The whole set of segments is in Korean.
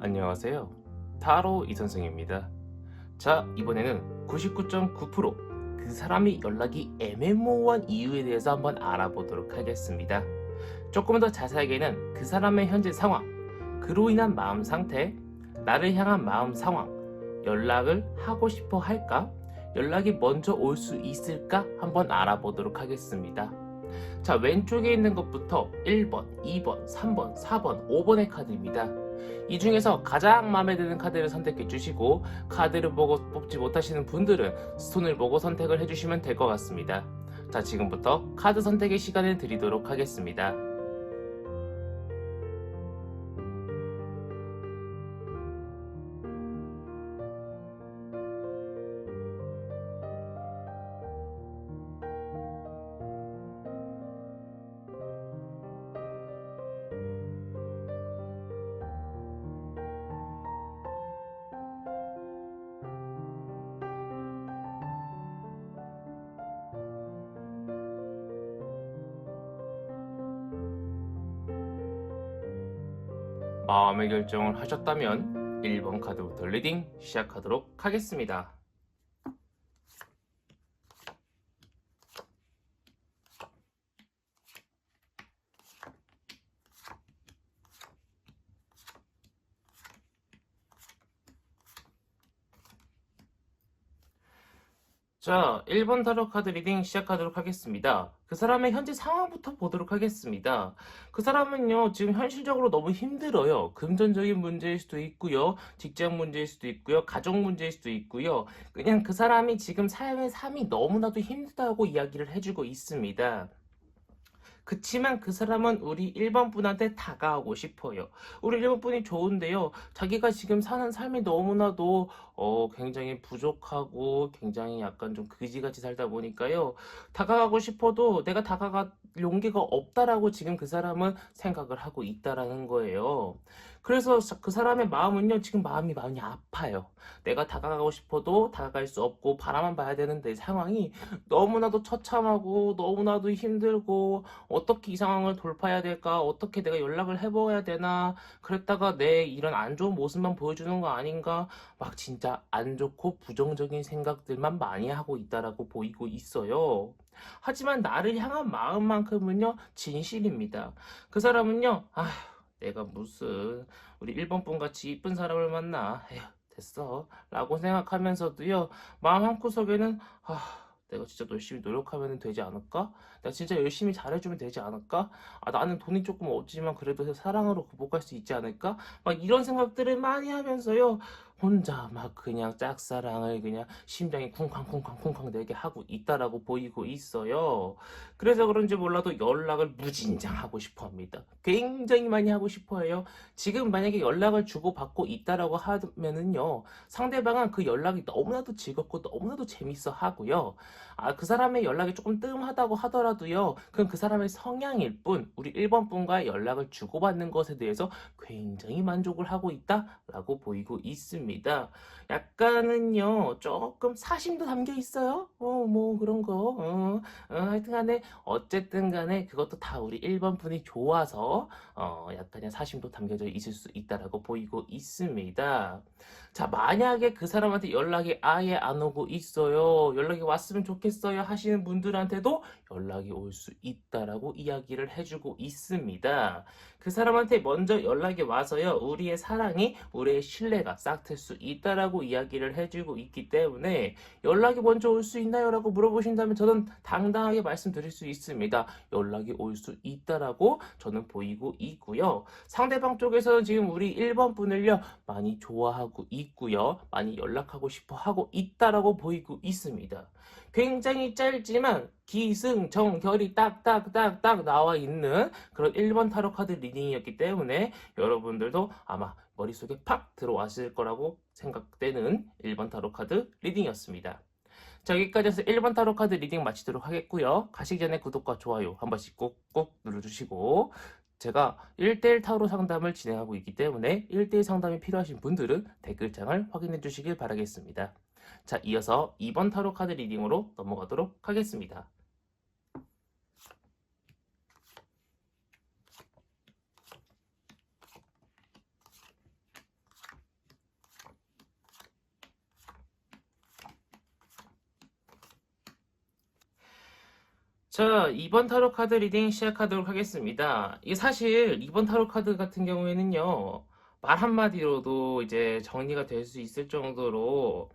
안녕하세요. 타로 이선생입니다. 자, 이번에는 99.9%그 사람이 연락이 애매모호한 이유에 대해서 한번 알아보도록 하겠습니다. 조금 더 자세하게는 그 사람의 현재 상황, 그로 인한 마음 상태, 나를 향한 마음 상황, 연락을 하고 싶어 할까? 연락이 먼저 올 수 있을까? 한번 알아보도록 하겠습니다. 자, 왼쪽에 있는 것부터 1번, 2번, 3번, 4번, 5번의 카드입니다. 이 중에서 가장 마음에 드는 카드를 선택해 주시고 카드를 보고 뽑지 못하시는 분들은 스톤을 보고 선택을 해주시면 될 것 같습니다. 자, 지금부터 카드 선택의 시간을 드리도록 하겠습니다. 마음의 결정을 하셨다면 1번 카드부터 리딩 시작하도록 하겠습니다. 자, 1번 타로 카드 리딩 시작하도록 하겠습니다. 그 사람의 현재 상황부터 보도록 하겠습니다. 그 사람은요, 지금 현실적으로 너무 힘들어요. 금전적인 문제일 수도 있고요, 직장 문제일 수도 있고요, 가족 문제일 수도 있고요. 그냥 그 사람이 지금 삶의 삶이 너무나도 힘들다고 이야기를 해주고 있습니다. 그치만 그 사람은 우리 1번 분한테 다가가고 싶어요. 우리 1번 분이 좋은데요. 자기가 지금 사는 삶이 너무나도 어, 굉장히 부족하고 굉장히 약간 좀 그지같이 살다 보니까요. 다가가고 싶어도 내가 다가갈 용기가 없다라고 지금 그 사람은 생각을 하고 있다라는 거예요. 그래서 그 사람의 마음은요, 지금 마음이 많이 아파요. 내가 다가가고 싶어도 다가갈 수 없고 바라만 봐야 되는데 상황이 너무나도 처참하고 너무나도 힘들고 어떻게 이 상황을 돌파해야 될까? 어떻게 내가 연락을 해봐야 되나? 그랬다가 내 이런 안 좋은 모습만 보여주는 거 아닌가? 막 진짜 안 좋고 부정적인 생각들만 많이 하고 있다라고 보이고 있어요. 하지만 나를 향한 마음만큼은요, 진실입니다. 그 사람은요, 아, 내가 무슨 우리 1번 분 같이 이쁜 사람을 만나. 에휴, 됐어. 라고 생각하면서도요, 마음 한구석에는, 아, 내가 진짜 열심히 노력하면 되지 않을까? 내가 진짜 열심히 잘해주면 되지 않을까? 아, 나는 돈이 조금 없지만 그래도 사랑으로 극복할 수 있지 않을까? 막 이런 생각들을 많이 하면서요, 혼자 막 그냥 짝사랑을 그냥 심장이 쿵쾅쿵쾅쿵쾅 내게 하고 있다라고 보이고 있어요. 그래서 그런지 몰라도 연락을 무진장 하고 싶어 합니다. 굉장히 많이 하고 싶어 해요. 지금 만약에 연락을 주고받고 있다라고 하면은요, 상대방은 그 연락이 너무나도 즐겁고 너무나도 재밌어 하고요. 아, 그 사람의 연락이 조금 뜸하다고 하더라도요, 그건 그 사람의 성향일 뿐, 우리 1번 분과의 연락을 주고받는 것에 대해서 굉장히 만족을 하고 있다라고 보이고 있습니다. 약간은요, 조금 사심도 담겨 있어요. 어, 뭐, 그런 거. 어, 어, 하여튼 간에, 어쨌든 간에, 그것도 다 우리 1번 분이 좋아서, 어, 약간의 사심도 담겨져 있을 수 있다라고 보이고 있습니다. 자, 만약에 그 사람한테 연락이 아예 안 오고 있어요. 연락이 왔으면 좋겠 어요. 하시는 분들한테도 연락이 올 수 있다라고 이야기를 해주고 있습니다. 그 사람한테 먼저 연락이 와서요. 우리의 사랑이, 우리의 신뢰가 싹틀 수 있다라고 이야기를 해주고 있기 때문에 연락이 먼저 올 수 있나요? 라고 물어보신다면 저는 당당하게 말씀드릴 수 있습니다. 연락이 올 수 있다라고 저는 보이고 있고요. 상대방 쪽에서는 지금 우리 1번 분을요. 많이 좋아하고 있고요. 많이 연락하고 싶어 하고 있다라고 보이고 있습니다. 굉장히 짧지만 기승전결이 딱딱딱딱 나와 있는 그런 1번 타로 카드 리딩이었기 때문에 여러분들도 아마 머릿속에 팍 들어왔을 거라고 생각되는 1번 타로 카드 리딩이었습니다. 자, 여기까지 해서 1번 타로 카드 리딩 마치도록 하겠고요. 가시기 전에 구독과 좋아요 한 번씩 꼭꼭 눌러주시고 제가 1대1 타로 상담을 진행하고 있기 때문에 1대1 상담이 필요하신 분들은 댓글창을 확인해 주시길 바라겠습니다. 자, 이어서 2번 타로 카드 리딩으로 넘어가도록 하겠습니다. 자, 이번 타로 카드 리딩 시작하도록 하겠습니다. 이게 사실 이번 타로 카드 같은 경우에는요, 말 한마디로도 이제 정리가 될 수 있을 정도로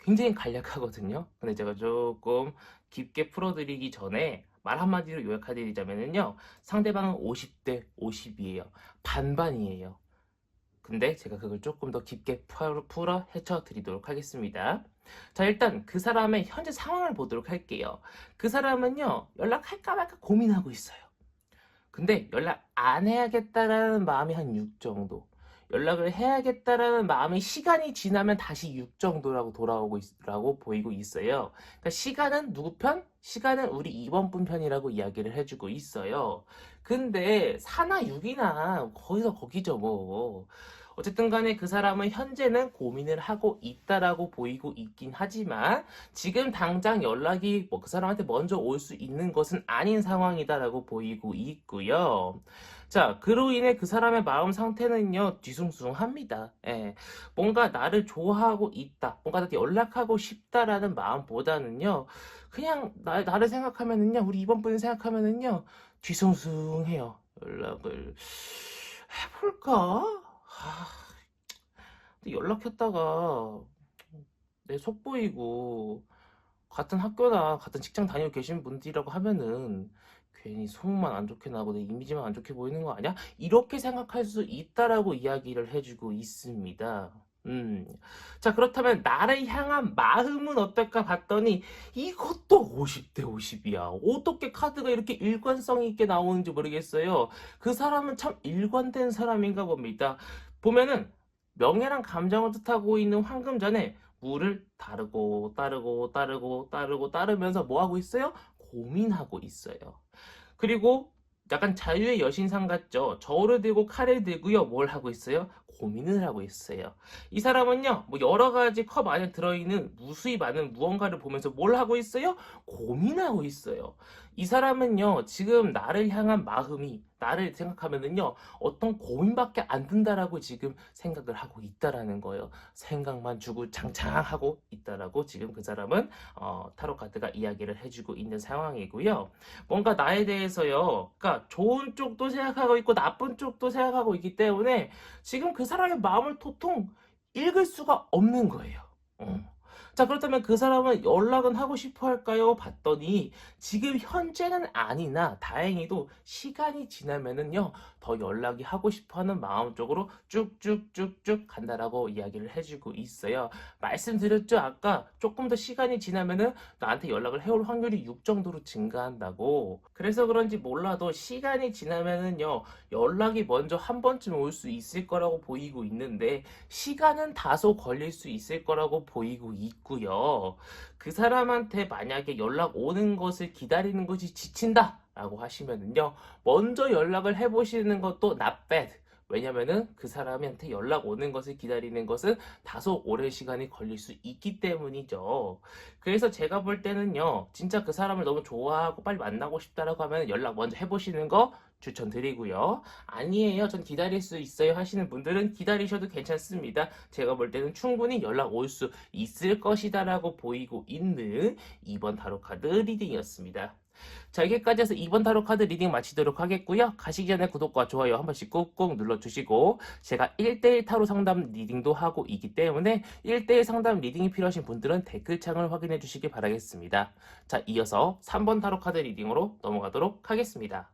굉장히 간략하거든요. 근데 제가 조금 깊게 풀어드리기 전에 말 한마디로 요약해드리자면요, 상대방은 50대 50이에요. 반반이에요. 근데 제가 그걸 조금 더 깊게 풀어, 풀어 헤쳐 드리도록 하겠습니다. 자, 일단 그 사람의 현재 상황을 보도록 할게요. 그 사람은요, 연락할까 말까 고민하고 있어요. 근데 연락 안 해야겠다라는 마음이 한 6 정도. 연락을 해야겠다라는 마음이 시간이 지나면 다시 6 정도라고 돌아오고 있라고 보이고 있어요. 그러니까 시간은 누구 편? 시간은 우리 2번 분 편이라고 이야기를 해주고 있어요. 근데 4나 6이나 거기서 거기죠 뭐. 어쨌든 간에 그 사람은 현재는 고민을 하고 있다라고 보이고 있긴 하지만 지금 당장 연락이 뭐 그 사람한테 먼저 올 수 있는 것은 아닌 상황이다라고 보이고 있고요. 자, 그로 인해 그 사람의 마음 상태는요, 뒤숭숭합니다. 예. 뭔가 나를 좋아하고 있다, 뭔가 나한테 연락하고 싶다라는 마음보다는요, 그냥 나, 나를 생각하면은요, 우리 이번 분을 생각하면은요, 뒤숭숭해요. 연락을 해볼까? 아, 근데 연락했다가 내 속 보이고 같은 학교나 같은 직장 다니고 계신 분들이라고 하면은 괜히 소문만 안 좋게 나고 내 이미지만 안 좋게 보이는 거 아니야? 이렇게 생각할 수 있다라고 이야기를 해주고 있습니다. 음. 자, 그렇다면 나를 향한 마음은 어떨까 봤더니 이것도 50대 50이야. 어떻게 카드가 이렇게 일관성 있게 나오는지 모르겠어요. 그 사람은 참 일관된 사람인가 봅니다. 보면은 명예랑 감정을 뜻하고 있는 황금전에 물을 따르고 따르고 따르고 따르고 따르면서 뭐 하고 있어요? 고민하고 있어요. 그리고 약간 자유의 여신상 같죠? 저울을 들고 칼을 들고요. 뭘 하고 있어요? 고민을 하고 있어요. 이 사람은요, 뭐 여러 가지 컵 안에 들어있는 무수히 많은 무언가를 보면서 뭘 하고 있어요? 고민하고 있어요. 이 사람은요, 지금 나를 향한 마음이, 나를 생각하면은요, 어떤 고민밖에 안 든다라고 지금 생각을 하고 있다라는 거예요. 생각만 주고 장창하고 있다라고 지금 그 사람은, 어, 타로 카드가 이야기를 해주고 있는 상황이고요. 뭔가 나에 대해서요, 그러니까 좋은 쪽도 생각하고 있고 나쁜 쪽도 생각하고 있기 때문에 지금 그 사람의 마음을 도통 읽을 수가 없는 거예요. 어. 자, 그렇다면 그 사람은 연락은 하고 싶어 할까요? 봤더니 지금 현재는 아니나 다행히도 시간이 지나면은요, 더 연락이 하고 싶어 하는 마음 쪽으로 쭉쭉쭉쭉 간다라고 이야기를 해주고 있어요. 말씀드렸죠? 아까 조금 더 시간이 지나면은 나한테 연락을 해올 확률이 6 정도로 증가한다고. 그래서 그런지 몰라도 시간이 지나면은요, 연락이 먼저 한 번쯤 올 수 있을 거라고 보이고 있는데, 시간은 다소 걸릴 수 있을 거라고 보이고 있고 요. 그 사람한테 만약에 연락 오는 것을 기다리는 것이 지친다! 라고 하시면은요, 먼저 연락을 해보시는 것도 not bad. 왜냐면은 그 사람한테 연락 오는 것을 기다리는 것은 다소 오랜 시간이 걸릴 수 있기 때문이죠. 그래서 제가 볼 때는요, 진짜 그 사람을 너무 좋아하고 빨리 만나고 싶다라고 하면 연락 먼저 해보시는 거 추천드리고요. 아니에요, 전 기다릴 수 있어요 하시는 분들은 기다리셔도 괜찮습니다. 제가 볼 때는 충분히 연락 올 수 있을 것이다라고 보이고 있는 2번 타로 카드 리딩이었습니다. 자, 여기까지 해서 2번 타로 카드 리딩 마치도록 하겠고요. 가시기 전에 구독과 좋아요 한 번씩 꾹꾹 눌러주시고 제가 1대1 타로 상담 리딩도 하고 있기 때문에 1대1 상담 리딩이 필요하신 분들은 댓글창을 확인해 주시기 바라겠습니다. 자, 이어서 3번 타로 카드 리딩으로 넘어가도록 하겠습니다.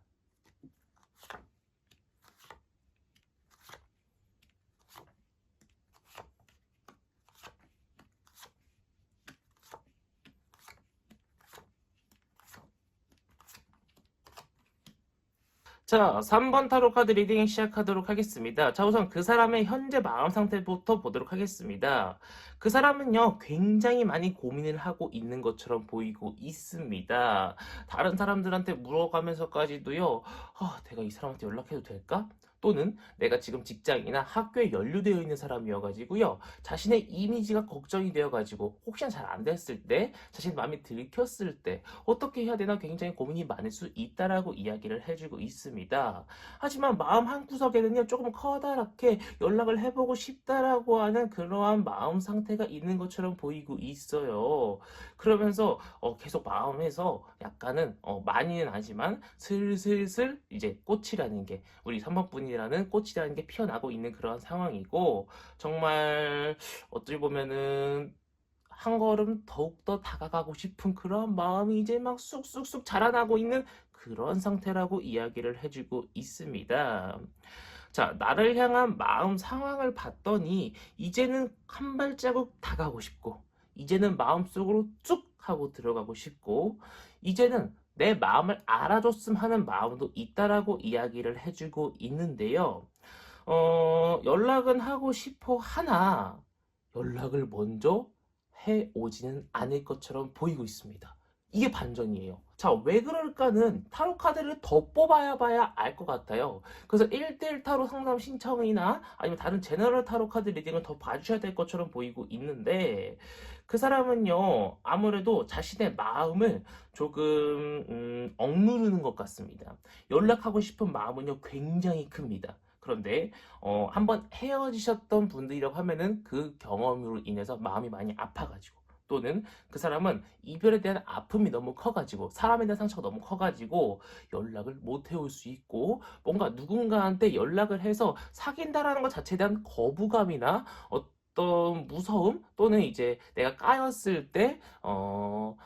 자, 3번 타로 카드 리딩 시작하도록 하겠습니다. 자, 우선 그 사람의 현재 마음 상태부터 보도록 하겠습니다. 그 사람은요, 굉장히 많이 고민을 하고 있는 것처럼 보이고 있습니다. 다른 사람들한테 물어가면서까지도요, 아, 내가 이 사람한테 연락해도 될까? 또는 내가 지금 직장이나 학교에 연루되어 있는 사람이어가지고요. 자신의 이미지가 걱정이 되어가지고 혹시나 잘 안 됐을 때, 자신 마음이 들켰을 때 어떻게 해야 되나 굉장히 고민이 많을 수 있다라고 이야기를 해주고 있습니다. 하지만 마음 한 구석에는요, 조금 커다랗게 연락을 해보고 싶다라고 하는 그러한 마음 상태가 있는 것처럼 보이고 있어요. 그러면서 어, 계속 마음에서 약간은 어, 많이는 아니지만 슬슬슬 이제 꽃이라는 게 우리 3번 분이 라는 꽃이라는 게 피어나고 있는 그러한 상황이고 정말 어찌 보면은 한 걸음 더욱더 다가가고 싶은 그런 마음이 이제 막 쑥쑥쑥 자라나고 있는 그런 상태라고 이야기를 해주고 있습니다. 자, 나를 향한 마음 상황을 봤더니 이제는 한 발자국 다가가고 싶고 이제는 마음속으로 쭉 하고 들어가고 싶고 이제는 내 마음을 알아줬으면 하는 마음도 있다라고 이야기를 해주고 있는데요. 어, 연락은 하고 싶어 하나 연락을 먼저 해 오지는 않을 것처럼 보이고 있습니다. 이게 반전이에요. 자, 왜 그럴까는 타로 카드를 더 뽑아야 봐야 알 것 같아요. 그래서 1대1 타로 상담 신청이나 아니면 다른 제너럴 타로 카드 리딩을 더 봐주셔야 될 것처럼 보이고 있는데 그 사람은요, 아무래도 자신의 마음을 조금, 음, 억누르는 것 같습니다. 연락하고 싶은 마음은요, 굉장히 큽니다. 그런데, 어, 한번 헤어지셨던 분들이라고 하면은 그 경험으로 인해서 마음이 많이 아파가지고, 또는 그 사람은 이별에 대한 아픔이 너무 커가지고, 사람에 대한 상처가 너무 커가지고, 연락을 못 해올 수 있고, 뭔가 누군가한테 연락을 해서 사귄다라는 것 자체에 대한 거부감이나, 어 떤 무서움 또는 이제 내가 까였을 때, 어,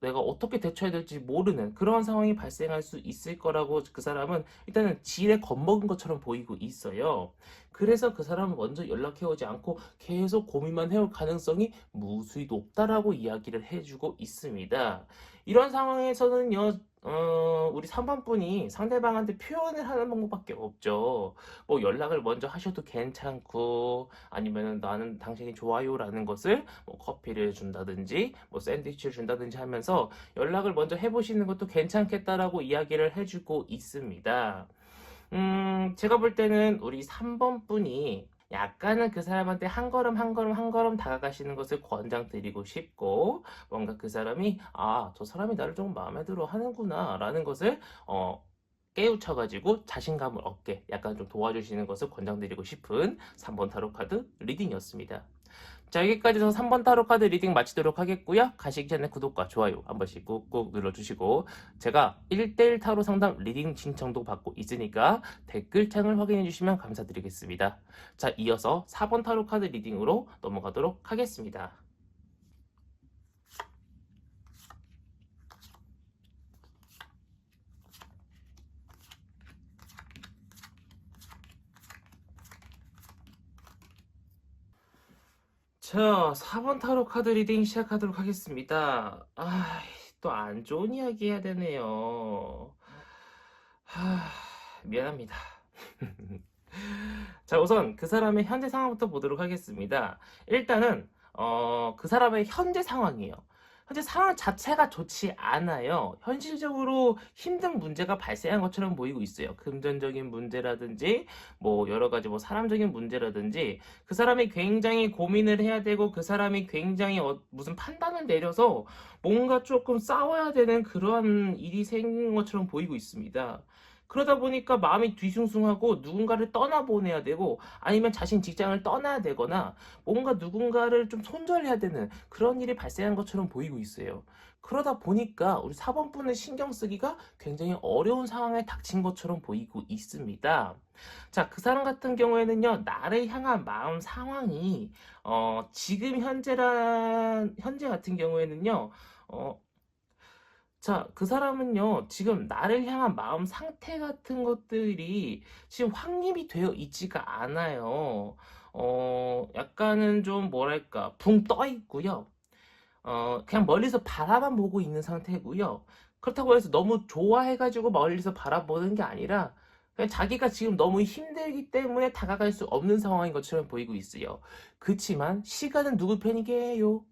내가 어떻게 대처해야 될지 모르는 그런 상황이 발생할 수 있을 거라고 그 사람은 일단은 지레 겁먹은 것처럼 보이고 있어요. 그래서 그 사람은 먼저 연락해오지 않고 계속 고민만 해올 가능성이 무수히 높다라고 이야기를 해주고 있습니다. 이런 상황에서는요, 어, 우리 3번 분이 상대방한테 표현을 하는 방법밖에 없죠. 뭐 연락을 먼저 하셔도 괜찮고, 아니면은 나는 당신이 좋아요라는 것을 뭐 커피를 준다든지, 뭐 샌드위치를 준다든지 하면서 연락을 먼저 해보시는 것도 괜찮겠다라고 이야기를 해주고 있습니다. 음, 제가 볼 때는 우리 3번 분이 약간은 그 사람한테 한 걸음 한 걸음 한 걸음 다가가시는 것을 권장드리고 싶고 뭔가 그 사람이 아, 저 사람이 나를 조금 마음에 들어 하는구나 라는 것을 어, 깨우쳐가지고 자신감을 얻게 약간 좀 도와주시는 것을 권장드리고 싶은 3번 타로 카드 리딩이었습니다. 자, 여기까지 해서 3번 타로 카드 리딩 마치도록 하겠고요. 가시기 전에 구독과 좋아요 한 번씩 꾹꾹 눌러주시고 제가 1대1 타로 상담 리딩 신청도 받고 있으니까 댓글창을 확인해 주시면 감사드리겠습니다. 자, 이어서 4번 타로 카드 리딩으로 넘어가도록 하겠습니다. 자, 4번 타로 카드 리딩 시작하도록 하겠습니다. 아, 또 안 좋은 이야기 해야 되네요. 하, 미안합니다. 자, 우선 그 사람의 현재 상황부터 보도록 하겠습니다. 일단은, 어, 그 사람의 현재 상황이에요. 현재 상황 자체가 좋지 않아요. 현실적으로 힘든 문제가 발생한 것처럼 보이고 있어요. 금전적인 문제라든지, 뭐, 여러 가지 뭐, 사람적인 문제라든지, 그 사람이 굉장히 고민을 해야 되고, 그 사람이 굉장히 어- 무슨 판단을 내려서 뭔가 조금 싸워야 되는 그러한 일이 생긴 것처럼 보이고 있습니다. 그러다 보니까 마음이 뒤숭숭하고 누군가를 떠나보내야 되고 아니면 자신 직장을 떠나야 되거나 뭔가 누군가를 좀 손절해야 되는 그런 일이 발생한 것처럼 보이고 있어요. 그러다 보니까 우리 4번 분의 신경 쓰기가 굉장히 어려운 상황에 닥친 것처럼 보이고 있습니다. 자, 그 사람 같은 경우에는요, 나를 향한 마음 상황이, 어, 지금 현재란, 현재 같은 경우에는요, 어, 자, 그 사람은요, 지금 나를 향한 마음 상태 같은 것들이 지금 확립이 되어 있지가 않아요. 어, 약간은 좀 뭐랄까, 붕 떠 있고요. 어, 그냥 멀리서 바라만 보고 있는 상태고요. 그렇다고 해서 너무 좋아해가지고 멀리서 바라보는 게 아니라, 그냥 자기가 지금 너무 힘들기 때문에 다가갈 수 없는 상황인 것처럼 보이고 있어요. 그치만, 시간은 누구 편이게요?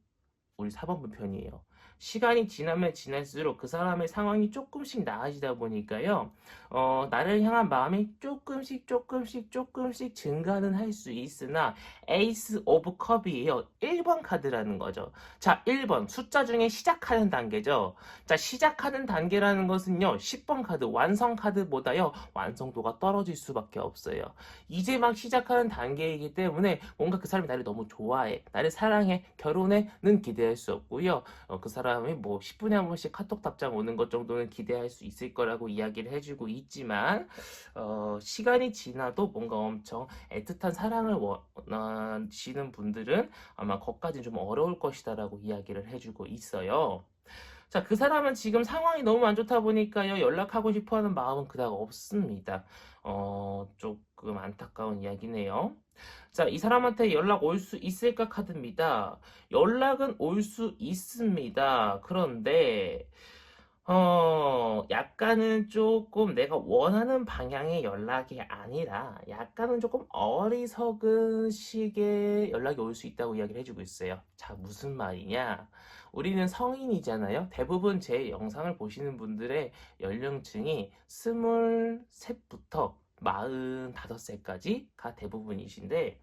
우리 4번분 편이에요. 시간이 지나면 지날수록 그 사람의 상황이 조금씩 나아지다 보니까요. 어, 나를 향한 마음이 조금씩 조금씩 조금씩 증가는 할 수 있으나 에이스 오브 컵이에요. 1번 카드라는 거죠. 자, 1번 숫자 중에 시작하는 단계죠. 자, 시작하는 단계라는 것은요. 10번 카드 완성 카드보다요. 완성도가 떨어질 수밖에 없어요. 이제 막 시작하는 단계이기 때문에 뭔가 그 사람이 나를 너무 좋아해, 나를 사랑해, 결혼해는 기대 할 수 없고요. 어, 그 사람이 뭐 10분에 한 번씩 카톡 답장 오는 것 정도는 기대할 수 있을 거라고 이야기를 해주고 있지만 어, 시간이 지나도 뭔가 엄청 애틋한 사랑을 원하시는 분들은 아마 거기까지는 좀 어려울 것이다라고 이야기를 해주고 있어요. 자, 그 사람은 지금 상황이 너무 안 좋다 보니까요, 연락하고 싶어 하는 마음은 그닥 없습니다. 어, 조금 안타까운 이야기네요. 자, 이 사람한테 연락 올 수 있을까 카드입니다. 연락은 올 수 있습니다. 그런데, 어, 약간은 조금 내가 원하는 방향의 연락이 아니라 약간은 조금 어리석은 식의 연락이 올 수 있다고 이야기를 해주고 있어요. 자, 무슨 말이냐? 우리는 성인이잖아요. 대부분 제 영상을 보시는 분들의 연령층이 23부터 45살까지가 대부분이신데,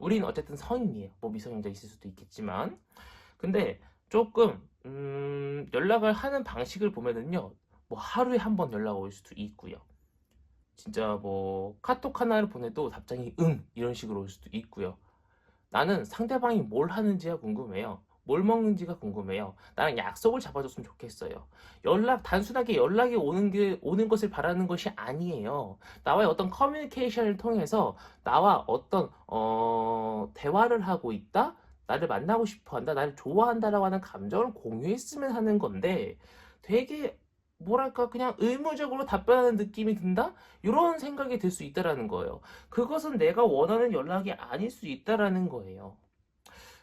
우리는 어쨌든 성인이에요. 뭐 미성년자 있을 수도 있겠지만. 근데 조금, 음, 연락을 하는 방식을 보면은요, 뭐 하루에 한 번 연락 올 수도 있고요. 진짜 뭐 카톡 하나를 보내도 답장이 응! 이런 식으로 올 수도 있고요. 나는 상대방이 뭘 하는지가 궁금해요. 뭘 먹는지가 궁금해요. 나랑 약속을 잡아줬으면 좋겠어요. 연락, 단순하게 연락이 오는 게, 오는 것을 바라는 것이 아니에요. 나와의 어떤 커뮤니케이션을 통해서 나와 어떤, 어, 대화를 하고 있다? 나를 만나고 싶어 한다? 나를 좋아한다라고 하는 감정을 공유했으면 하는 건데 되게 뭐랄까 그냥 의무적으로 답변하는 느낌이 든다? 이런 생각이 들 수 있다라는 거예요. 그것은 내가 원하는 연락이 아닐 수 있다라는 거예요.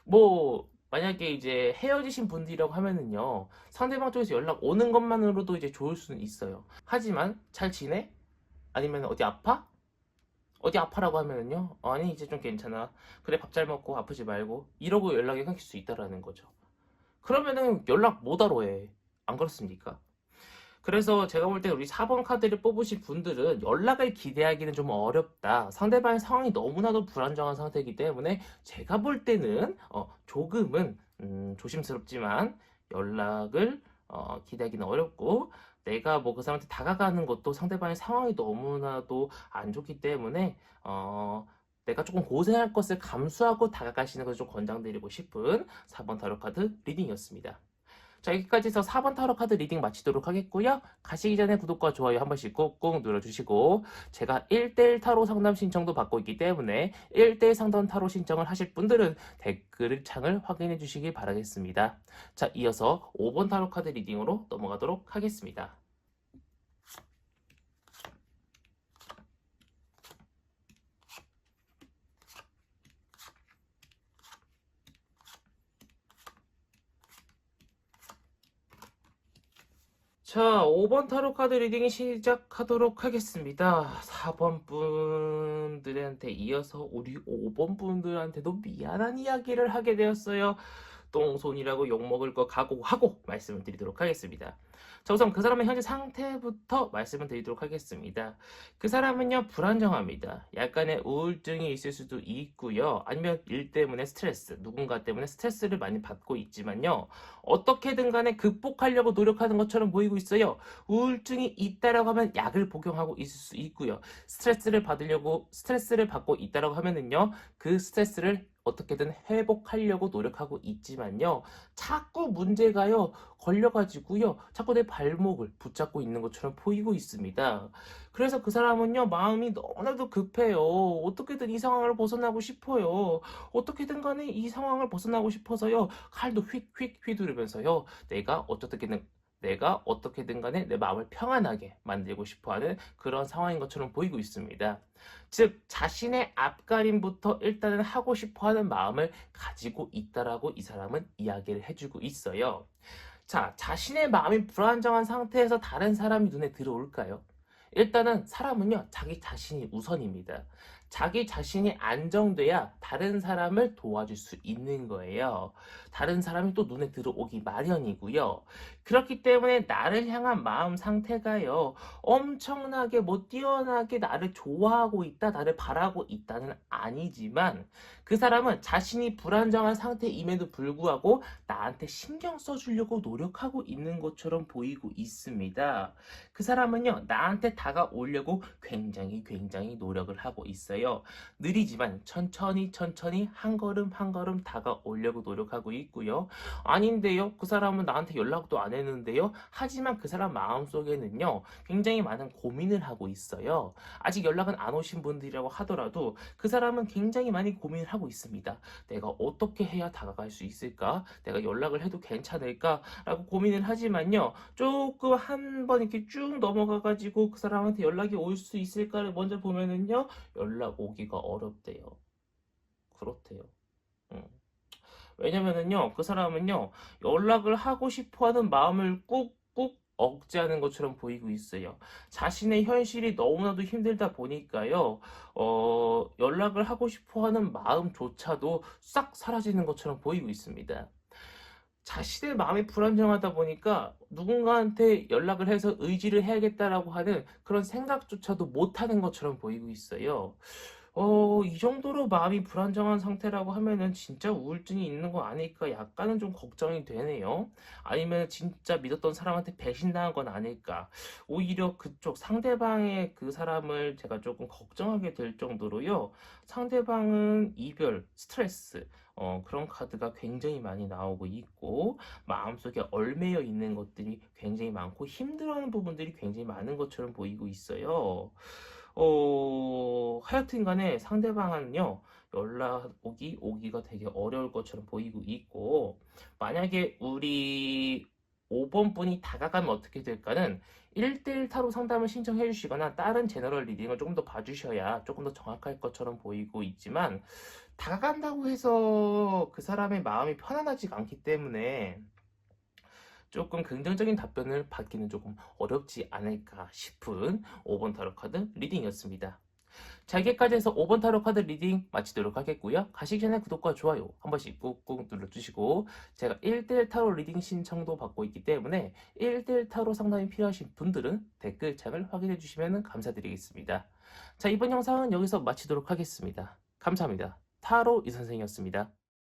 뭐 만약에 이제 헤어지신 분들이라고 하면은요 상대방 쪽에서 연락 오는 것만으로도 이제 좋을 수는 있어요. 하지만 잘 지내? 아니면 어디 아파? 어디 아파라고 하면은요 아니 이제 좀 괜찮아 그래 밥 잘 먹고 아프지 말고 이러고 연락이 끊길 수 있다라는 거죠. 그러면은 연락 못하러 해. 안 그렇습니까? 그래서 제가 볼 때 우리 4번 카드를 뽑으신 분들은 연락을 기대하기는 좀 어렵다. 상대방의 상황이 너무나도 불안정한 상태이기 때문에 제가 볼 때는 어, 조금은 음, 조심스럽지만 연락을 어, 기대하기는 어렵고 내가 뭐 그 사람한테 다가가는 것도 상대방의 상황이 너무나도 안 좋기 때문에 어, 내가 조금 고생할 것을 감수하고 다가가시는 것을 좀 권장드리고 싶은 4번 타로 카드 리딩이었습니다. 자, 여기까지 해서 4번 타로 카드 리딩 마치도록 하겠고요. 가시기 전에 구독과 좋아요 한 번씩 꾹꾹 눌러주시고 제가 1대1 타로 상담 신청도 받고 있기 때문에 1대1 상담 타로 신청을 하실 분들은 댓글 창을 확인해 주시기 바라겠습니다. 자, 이어서 5번 타로 카드 리딩으로 넘어가도록 하겠습니다. 자, 5번 타로 카드 리딩 시작하도록 하겠습니다. 4번 분들한테 이어서 우리 5번 분들한테도 미안한 이야기를 하게 되었어요. 똥손이라고 욕먹을 거 각오하고 말씀을 드리도록 하겠습니다. 자, 우선 그 사람의 현재 상태부터 말씀을 드리도록 하겠습니다. 그 사람은요, 불안정합니다. 약간의 우울증이 있을 수도 있고요. 아니면 일 때문에 스트레스, 누군가 때문에 스트레스를 많이 받고 있지만요. 어떻게든 간에 극복하려고 노력하는 것처럼 보이고 있어요. 우울증이 있다라고 하면 약을 복용하고 있을 수 있고요. 스트레스를 받으려고, 스트레스를 받고 있다라고 하면은요, 그 스트레스를 어떻게든 회복하려고 노력하고 있지만요. 자꾸 문제가요, 걸려가지고요. 자꾸 내 발목을 붙잡고 있는 것처럼 보이고 있습니다. 그래서 그 사람은요, 마음이 너무나도 급해요. 어떻게든 이 상황을 벗어나고 싶어요. 어떻게든 간에 이 상황을 벗어나고 싶어서요. 칼도 휙휙 휘두르면서요. 내가 어떻게든 내가 어떻게든 간에 내 마음을 평안하게 만들고 싶어 하는 그런 상황인 것처럼 보이고 있습니다. 즉, 자신의 앞가림부터 일단은 하고 싶어 하는 마음을 가지고 있다라고 이 사람은 이야기를 해주고 있어요. 자, 자신의 마음이 불안정한 상태에서 다른 사람이 눈에 들어올까요? 일단은 사람은요, 자기 자신이 우선입니다. 자기 자신이 안정돼야 다른 사람을 도와줄 수 있는 거예요. 다른 사람이 또 눈에 들어오기 마련이고요. 그렇기 때문에 나를 향한 마음 상태가요. 엄청나게 뭐 뛰어나게 나를 좋아하고 있다, 나를 바라고 있다는 아니지만 그 사람은 자신이 불안정한 상태임에도 불구하고 나한테 신경 써주려고 노력하고 있는 것처럼 보이고 있습니다. 그 사람은요, 나한테 다가오려고 굉장히 굉장히 노력을 하고 있어요. 느리지만 천천히 천천히 한 걸음 한 걸음 다가오려고 노력하고 있고요. 아닌데요, 그 사람은 나한테 연락도 안 했는데요. 하지만 그 사람 마음속에는요, 굉장히 많은 고민을 하고 있어요. 아직 연락은 안 오신 분들이라고 하더라도 그 사람은 굉장히 많이 고민을 하고 있습니다. 내가 어떻게 해야 다가갈 수 있을까? 내가 연락을 해도 괜찮을까? 라고 고민을 하지만요, 조금 한 번 이렇게 쭉 넘어가가지고 그 사람한테 연락이 올 수 있을까를 먼저 보면은요, 연락 오기가 어렵대요. 그렇대요. 음. 왜냐면은요, 그 사람은요, 연락을 하고 싶어 하는 마음을 꾹꾹 억제하는 것처럼 보이고 있어요. 자신의 현실이 너무나도 힘들다 보니까요, 어, 연락을 하고 싶어 하는 마음조차도 싹 사라지는 것처럼 보이고 있습니다. 자신의 마음이 불안정하다 보니까 누군가한테 연락을 해서 의지를 해야겠다라고 하는 그런 생각조차도 못하는 것처럼 보이고 있어요. 어, 이 정도로 마음이 불안정한 상태라고 하면은 진짜 우울증이 있는 거 아닐까 약간은 좀 걱정이 되네요. 아니면 진짜 믿었던 사람한테 배신당한 건 아닐까. 오히려 그쪽 상대방의 그 사람을 제가 조금 걱정하게 될 정도로요. 상대방은 이별, 스트레스, 어, 그런 카드가 굉장히 많이 나오고 있고, 마음속에 얼매여 있는 것들이 굉장히 많고, 힘들어하는 부분들이 굉장히 많은 것처럼 보이고 있어요. 어, 하여튼 간에 상대방은요, 연락 오기, 오기가 되게 어려울 것처럼 보이고 있고, 만약에 우리 5번 분이 다가가면 어떻게 될까는 1대1 타로 상담을 신청해 주시거나 다른 제너럴 리딩을 조금 더 봐주셔야 조금 더 정확할 것처럼 보이고 있지만, 다가간다고 해서 그 사람의 마음이 편안하지가 않기 때문에 조금 긍정적인 답변을 받기는 조금 어렵지 않을까 싶은 5번 타로 카드 리딩이었습니다. 자, 여기까지 해서 5번 타로 카드 리딩 마치도록 하겠고요. 가시기 전에 구독과 좋아요 한 번씩 꾹꾹 눌러주시고 제가 1대1 타로 리딩 신청도 받고 있기 때문에 1대1 타로 상담이 필요하신 분들은 댓글창을 확인해 주시면 감사드리겠습니다. 자, 이번 영상은 여기서 마치도록 하겠습니다. 감사합니다. 타로 이선생이었습니다.